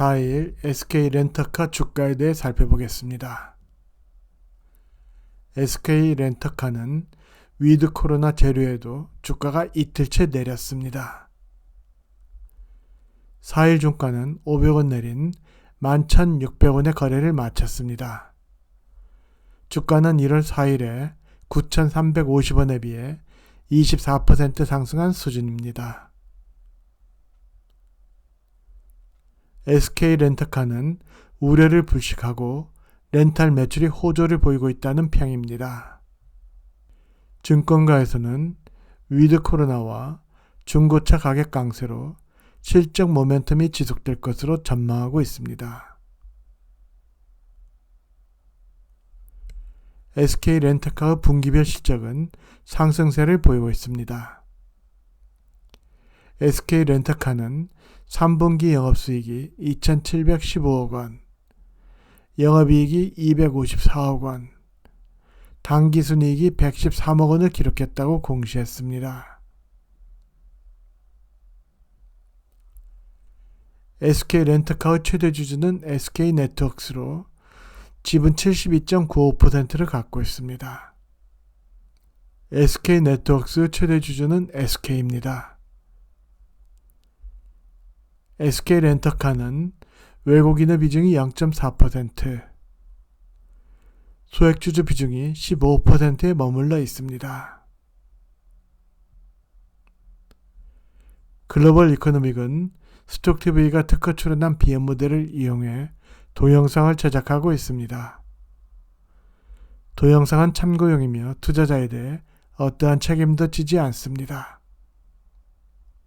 4일 SK 렌터카 주가에 대해 살펴보겠습니다. SK 렌터카는 위드 코로나 재료에도 주가가 이틀째 내렸습니다. 4일 종가는 500원 내린 11,600원의 거래를 마쳤습니다. 주가는 1월 4일에 9,350원에 비해 24% 상승한 수준입니다. SK 렌터카는 우려를 불식하고 렌탈 매출이 호조를 보이고 있다는 평입니다. 증권가에서는 위드 코로나와 중고차 가격 강세로 실적 모멘텀이 지속될 것으로 전망하고 있습니다. SK 렌터카의 분기별 실적은 상승세를 보이고 있습니다. SK 렌터카는 3분기 영업수익이 2,715억 원, 영업이익이 254억 원, 당기순이익이 113억 원을 기록했다고 공시했습니다. SK 렌터카의 최대 주주는 SK 네트워크스로 지분 72.95%를 갖고 있습니다. SK 네트워크스 최대 주주는 SK입니다. SK 렌터카는 외국인의 비중이 0.4%, 소액주주 비중이 15%에 머물러 있습니다. 글로벌 이코노믹은 스톡TV가 특허 출연한 BM 모델을 이용해 동영상을 제작하고 있습니다. 동영상은 참고용이며 투자자에 대해 어떠한 책임도 지지 않습니다.